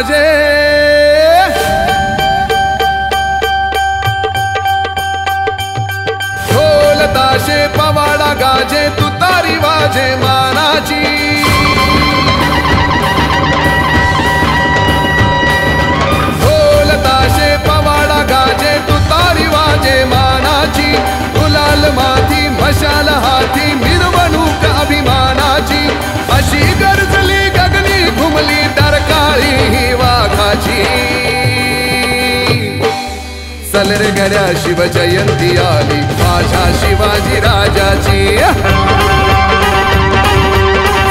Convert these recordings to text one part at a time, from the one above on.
આજે. ઢોલ છે પવાડા ગાજે તું તારી વાજે માનાજી चल रे गड्या शिव आली. माझ्या शिवाजी राजाची.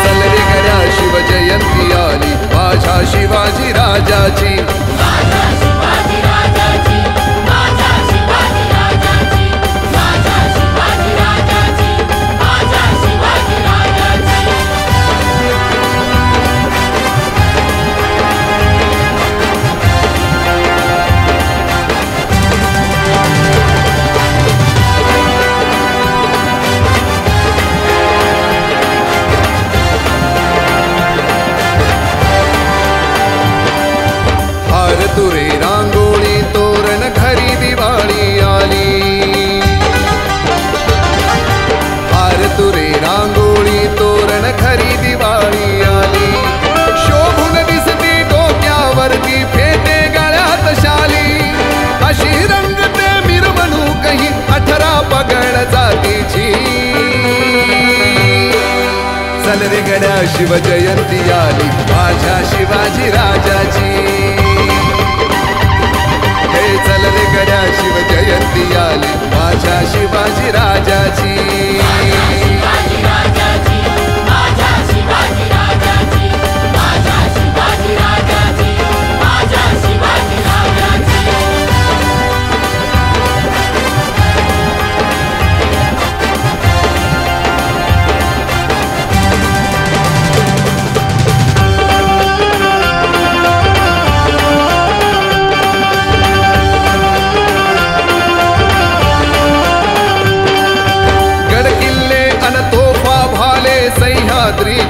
चल रे गड्या शिव आली. माझ्या शिवाजी राजाची. चल रे गड्या शिवजयंती आली. माझ्या शिवाजी राजाची.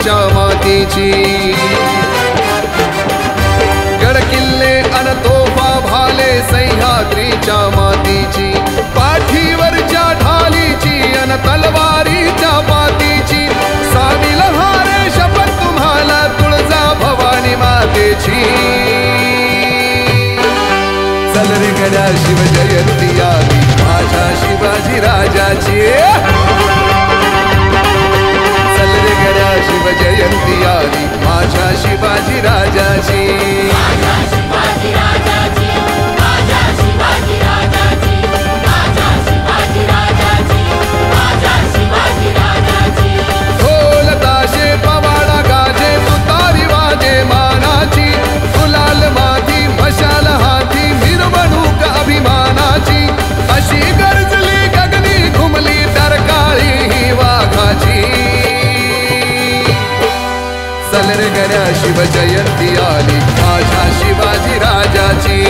सह्याद्रीच्या मातीची. गड किल्ले अन तोफा भाले सह्याद्रीच्या मातीची. पाठीवरच्या ढालीची अन तलवारीच्या पातीची सामील हारे शपथ तुम्हाला तुळजा भवानी मातेची. चल रे गड्या शिव जयंती आली. माझ्या शिवाजी राजाची. शिवाजी राजा जयंती आली. माझ्या शिवाजी राजाची